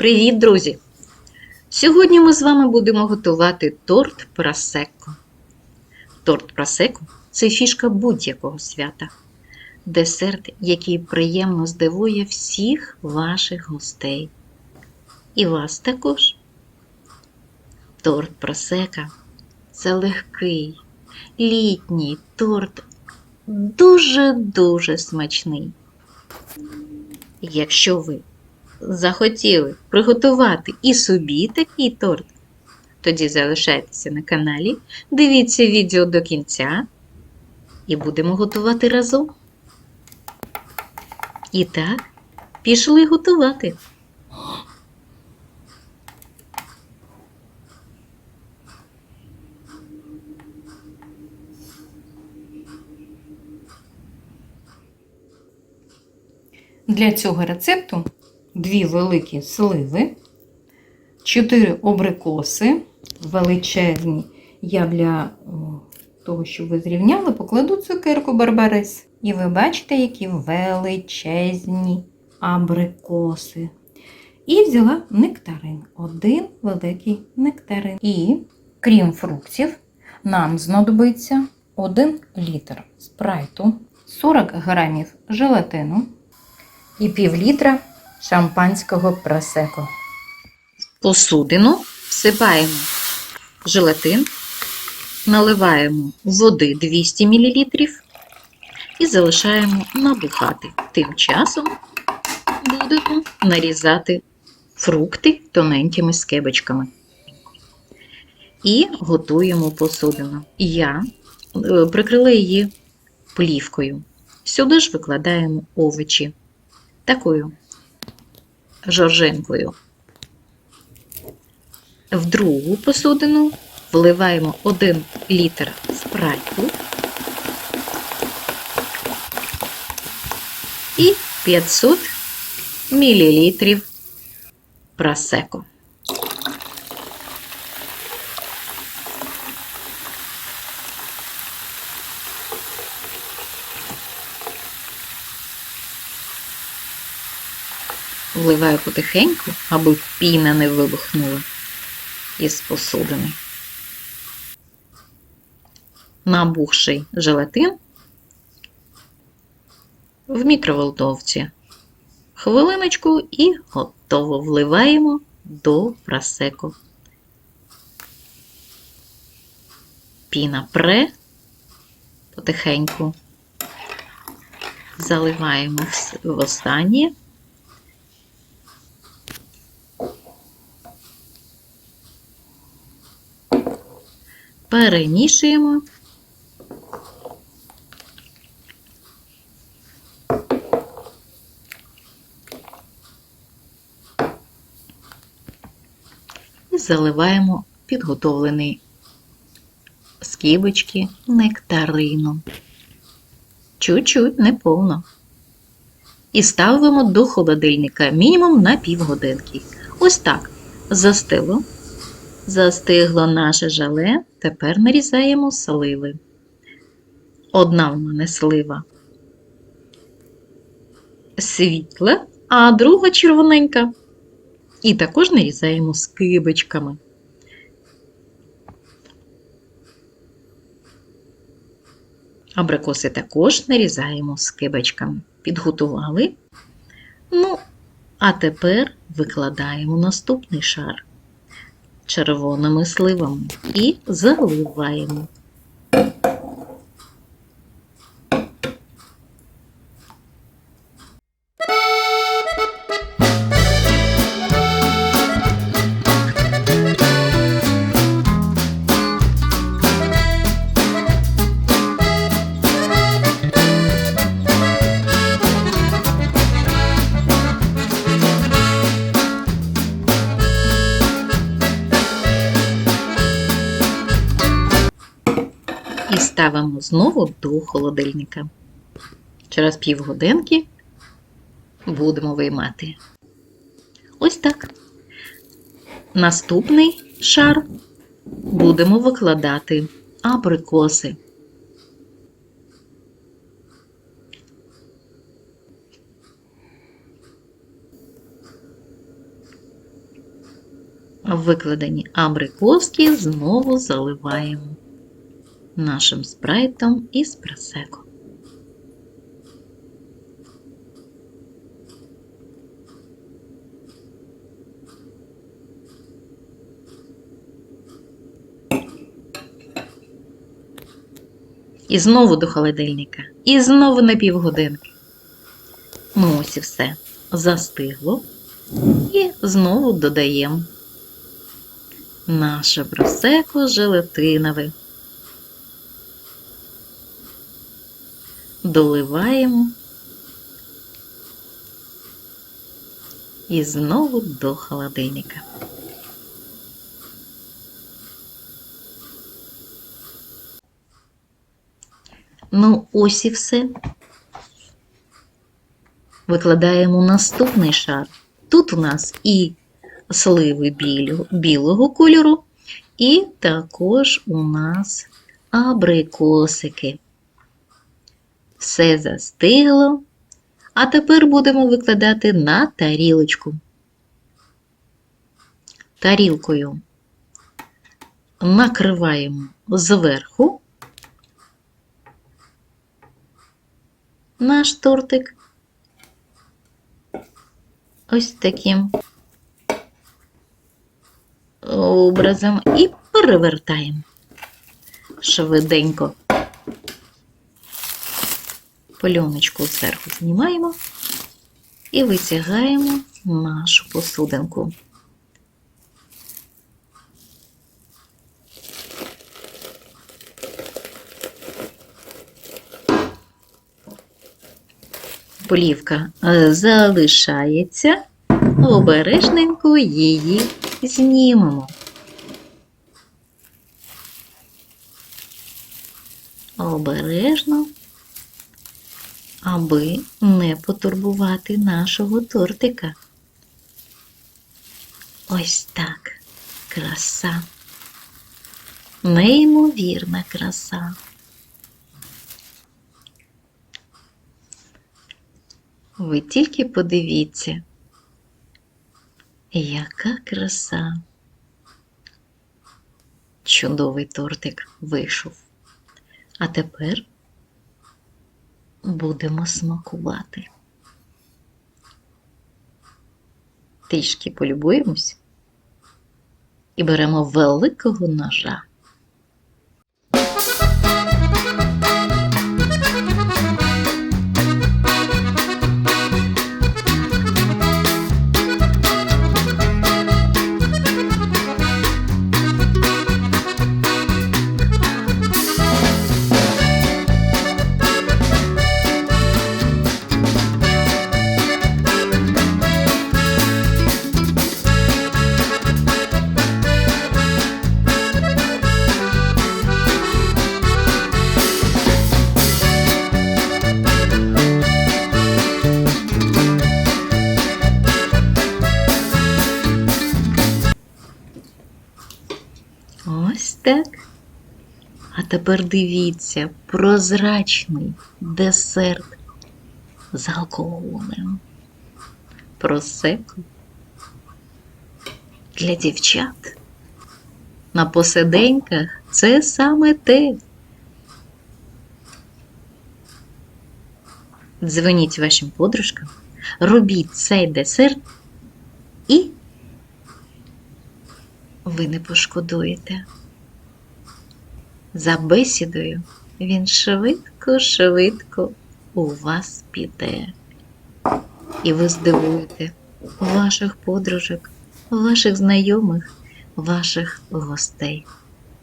Привіт, друзі! Сьогодні ми з вами будемо готувати торт просекко. Торт просекко – це фішка будь-якого свята. Десерт, який приємно здивує всіх ваших гостей. І вас також. Торт просека – це легкий, літній торт, дуже-дуже смачний. Якщо ви захотіли приготувати і собі такий торт, тоді залишайтеся на каналі, дивіться відео до кінця і будемо готувати разом. І так, пішли готувати. Для цього рецепту дві великі сливи, 4 обрикоси величезні. Я для того, щоб ви зрівняли, покладу цукерку барбарис. І ви бачите, які величезні абрикоси. І взяла нектарин. Один великий нектарин. І, крім фруктів, нам знадобиться 1 літр спрайту, 40 грамів желатину і пів літра шампанського просеко. Посудину всипаємо желатин, наливаємо води 200 мл і залишаємо набухати. Тим часом будемо нарізати фрукти тоненькими скибочками. І готуємо посудину. Я е, прикрила її плівкою. Сюди ж викладаємо овочі такою жоржинкою. В другу посудину вливаємо 1 літр спрайту і 500 мл просеко. Вливаю потихеньку, аби піна не вибухнула із посудини. Набухший желатин в мікроволновці. Хвилиночку і готово вливаємо до просеко. Піна пре потихеньку. Заливаємо в останнє. Перемішуємо. І заливаємо підготовлений скибочки нектарином. Чуть-чуть неповно. І ставимо до холодильника мінімум на півгодинки. Ось так застило. Застигло наше желе, тепер нарізаємо сливи. Одна в мене слива світла, а друга червоненька. І також нарізаємо скибочками. Абрикоси також нарізаємо скибочками. Підготували. Ну, а тепер викладаємо наступний шар червоними сливами і заливаємо. Ставимо знову до холодильника. Через півгодинки будемо виймати. Ось так. Наступний шар будемо викладати абрикоси. Викладені абрикоски знову заливаємо нашим спрайтом із просеко. І знову до холодильника. І знову на півгодинки. Ну ось і все. Застигло. І знову додаємо наше просеко желатинове. Доливаємо. І знову до холодильника. Ну, ось і все. Викладаємо наступний шар. Тут у нас і сливи білого кольору, і також у нас абрикосики. Все застигло. А тепер будемо викладати на тарілочку. Тарілкою накриваємо зверху наш тортик. Ось таким образом і перевертаємо швиденько. Польоночку зверху знімаємо і витягаємо нашу посудинку. Полівка е, залишається, обережненько її знімемо. Обережно, аби не потурбувати нашого тортика. Ось так. Краса. Неймовірна краса. Ви тільки подивіться, яка краса. Чудовий тортик вийшов. А тепер будемо смакувати. Трішки полюбуємось і беремо великого ножа. Так. А тепер дивіться, прозрачний десерт з алкоголем. Просеко для дівчат. На посиденьках це саме те. Дзвоніть вашим подружкам, робіть цей десерт і ви не пошкодуєте. За бесідою він швидко-швидко у вас піде. І ви здивуєте ваших подружок, ваших знайомих, ваших гостей.